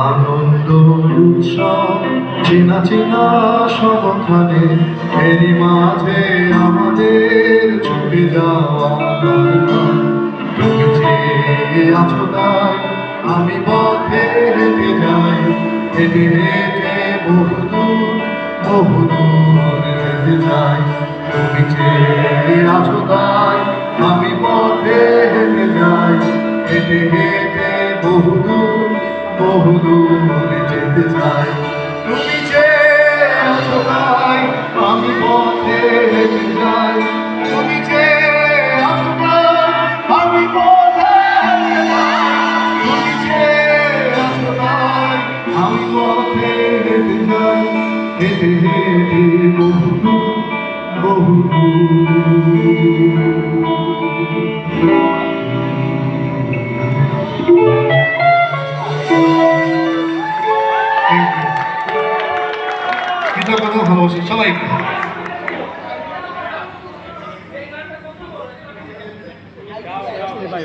আনন্দ উৎসব চেনা চেনা সবখানে এরই মাঝে আমাদের ছুটে যাওয়া আমি পথে হেঁটে যাই। হেঁটে হেঁটে বহুদূর বহুদূর হেঁটে যাই। তুমি যে আছো তাই হেঁটে হেঁটে বহুদূর বহুদূর যেতে চাই। তুমি যে আছো তাই আমি পথে হেঁটে যাই। তুমি যে আছো কৃতজ্ঞতা ভালোবাসি সবাইকে ভাই